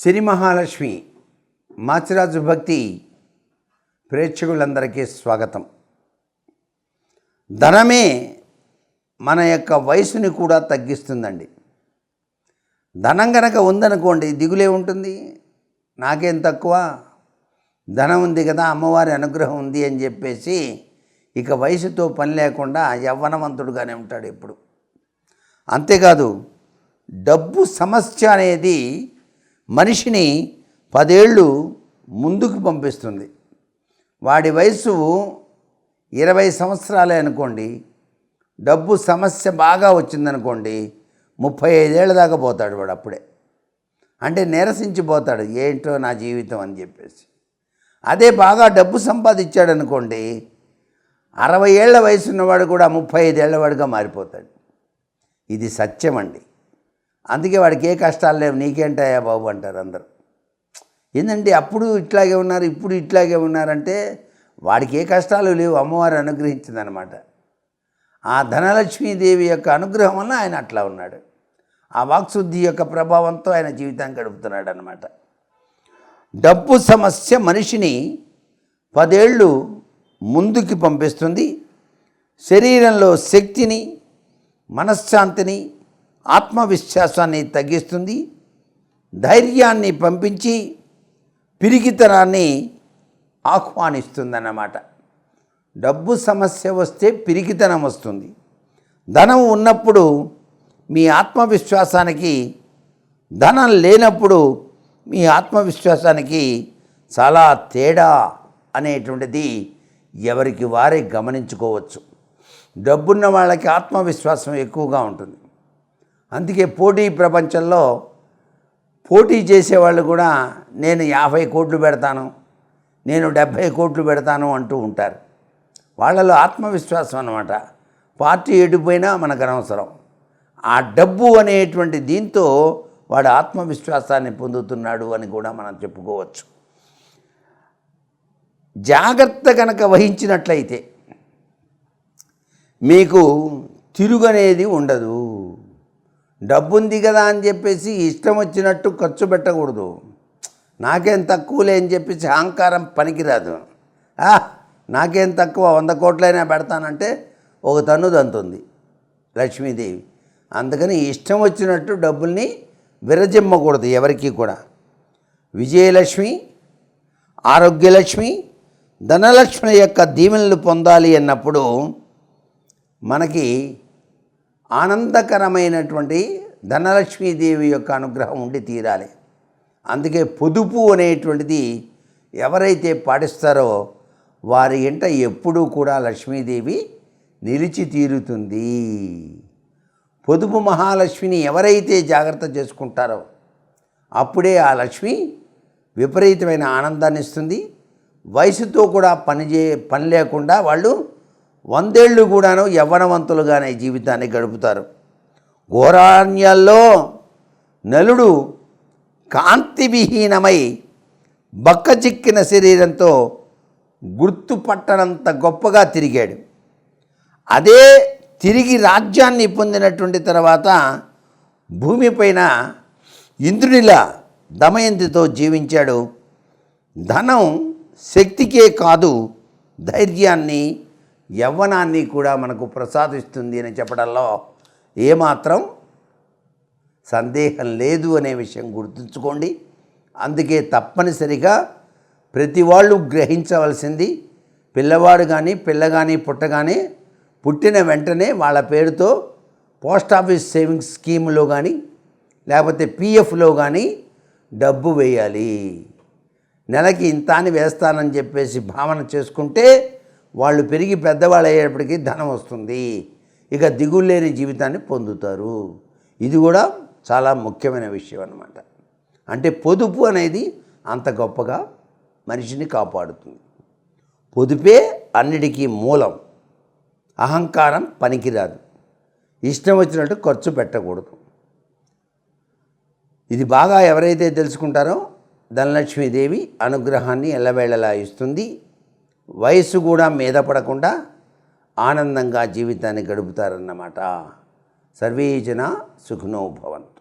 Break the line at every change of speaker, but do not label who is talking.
సిరి మహాలక్ష్మి మాచిరాజు భక్తి ప్రేక్షకులందరికీ స్వాగతం. ధనమే మన యొక్క వయసుని కూడా తగ్గిస్తుందండి. ధనం గనక ఉందనుకోండి దిగులే ఉంటుంది. నాకేం తక్కువ? ధనం ఉంది కదా అమ్మవారి అనుగ్రహం ఉంది అని చెప్పేసి ఇక వయసుతో పని లేకుండా యవ్వనవంతుడుగానే ఉంటాడు ఎప్పుడు. అంతేకాదు డబ్బు సమస్య అనేది మనిషిని పదేళ్ళు ముందుకు పంపిస్తుంది. వాడి వయసు ఇరవై సంవత్సరాలే అనుకోండి డబ్బు సమస్య బాగా వచ్చిందనుకోండి ముప్పై ఐదేళ్ళ దాకా పోతాడు వాడు అప్పుడే. అంటే నిరసించిపోతాడు ఏంటో నా జీవితం అని చెప్పేసి. అదే బాగా డబ్బు సంపాదించాడు అనుకోండి అరవై ఏళ్ళ వయసు ఉన్నవాడు కూడా ముప్పై ఐదేళ్ళ వాడుగా మారిపోతాడు. ఇది సత్యం అండి అందుకే వాడికి ఏ కష్టాలు లేవు. నీకేంటాయా బాబు అంటారు అందరు. ఏంటంటే అప్పుడు ఇట్లాగే ఉన్నారు ఇప్పుడు ఇట్లాగే ఉన్నారంటే వాడికి ఏ కష్టాలు లేవు. అమ్మవారు అనుగ్రహించిందనమాట. ఆ ధనలక్ష్మీదేవి యొక్క అనుగ్రహం వల్ల ఆయన అట్లా ఉన్నాడు. ఆ వాక్శుద్ధి యొక్క ప్రభావంతో ఆయన జీవితాన్ని గడుపుతున్నాడు అనమాట డబ్బు సమస్య మనిషిని పదేళ్ళు ముందుకి పంపిస్తుంది. శరీరంలో శక్తిని మనశ్శాంతిని ఆత్మవిశ్వాసాన్ని తగ్గిస్తుంది ధైర్యాన్ని పంపించి పిరిగితనాన్ని ఆహ్వానిస్తుందన్నమాట. డబ్బు సమస్య వస్తే పిరికితనం వస్తుంది. ధనం ఉన్నప్పుడు మీ ఆత్మవిశ్వాసానికి ధనం లేనప్పుడు మీ ఆత్మవిశ్వాసానికి చాలా తేడా అనేటువంటిది ఎవరికి వారే గమనించుకోవచ్చు. డబ్బున్న వాళ్ళకి ఆత్మవిశ్వాసం ఎక్కువగా ఉంటుంది. అందుకే పోటీ ప్రపంచంలో పోటీ చేసేవాళ్ళు కూడా నేను యాభై కోట్లు పెడతాను నేను డెబ్భై కోట్లు పెడతాను అంటూ ఉంటారు. వాళ్ళలో ఆత్మవిశ్వాసం అన్నమాట. పార్టీ ఎడిపోయినా మనకు అనవసరం. ఆ డబ్బు అనేటువంటి దీంతో వాడు ఆత్మవిశ్వాసాన్ని పొందుతున్నాడు అని కూడా మనం చెప్పుకోవచ్చు. జాగ్రత్త కనుక వహించినట్లయితే మీకు తిరుగనేది ఉండదు. డబ్బు ఉంది కదా అని చెప్పేసి ఇష్టం వచ్చినట్టు ఖర్చు పెట్టకూడదు. నాకేం తక్కువలే అని చెప్పేసి అహంకారం పనికిరాదు. నాకేం తక్కువ వంద కోట్లైనా పెడతానంటే ఒక తన్ను దంతుంది లక్ష్మీదేవి. అందుకని ఇష్టం వచ్చినట్టు డబ్బుల్ని విరజిమ్మకూడదు ఎవరికి కూడా. విజయలక్ష్మి ఆరోగ్యలక్ష్మి ధనలక్ష్మి యొక్క దీవెనలు పొందాలి అన్నప్పుడు మనకి ఆనందకరమైనటువంటి ధనలక్ష్మీదేవి యొక్క అనుగ్రహం ఉండి తీరాలి. అందుకే పొదుపు అనేటువంటిది ఎవరైతే పాటిస్తారో వారి ఇంట ఎప్పుడూ కూడా లక్ష్మీదేవి నిలిచి తీరుతుంది. పొదుపు మహాలక్ష్మిని ఎవరైతే జాగ్రత్త చేసుకుంటారో అప్పుడే ఆ లక్ష్మి విపరీతమైన ఆనందాన్ని ఇస్తుంది. వయసుతో కూడా పనిచే పని లేకుండా వాళ్ళు వందేళ్ళు కూడాను యవ్వనవంతులుగానే జీవితాన్ని గడుపుతారు. ఘోరాణ్యాల్లో నలుడు కాంతివిహీనమై బక్కచిక్కిన శరీరంతో గుర్తుపట్టనంత గొప్పగా తిరిగాడు. అదే తిరిగి రాజ్యాన్ని పొందినటువంటి తర్వాత భూమిపైన ఇంద్రునిలా దమయంతితో జీవించాడు. ధనం శక్తికే కాదు ధైర్యాన్ని యవ్వనాన్ని కూడా మనకు ప్రసాదిస్తుంది అని చెప్పడంలో ఏమాత్రం సందేహం లేదు అనే విషయం గుర్తుంచుకోండి. అందుకే తప్పనిసరిగా ప్రతి వాళ్ళు గ్రహించవలసింది పిల్లవాడు కానీ పిల్ల కానీ పుట్టగానే పుట్టిన వెంటనే వాళ్ళ పేరుతో పోస్ట్ ఆఫీస్ సేవింగ్స్ స్కీమ్లో కానీ లేకపోతే పిఎఫ్లో కానీ డబ్బు వేయాలి. నెలకి ఇంత అని వేస్తానని చెప్పేసి భావన చేసుకుంటే వాళ్ళు పెరిగి పెద్దవాళ్ళు అయ్యేటప్పటికీ ధనం వస్తుంది. ఇక దిగులేని జీవితాన్ని పొందుతారు. ఇది కూడా చాలా ముఖ్యమైన విషయం అన్నమాట. అంటే పొదుపు అనేది అంత గొప్పగా మనిషిని కాపాడుతుంది. పొదుపే అన్నిటికీ మూలం. అహంకారం పనికిరాదు. ఇష్టం వచ్చినట్టు ఖర్చు పెట్టకూడదు. ఇది బాగా ఎవరైతే తెలుసుకుంటారో ధనలక్ష్మీదేవి అనుగ్రహాన్ని ఎల్లవేళలా ఇస్తుంది. వయస్సు కూడా మీద పడకుండా ఆనందంగా జీవితాన్ని గడుపుతారన్నమాట. సర్వే జన సుఖనో భవంతు.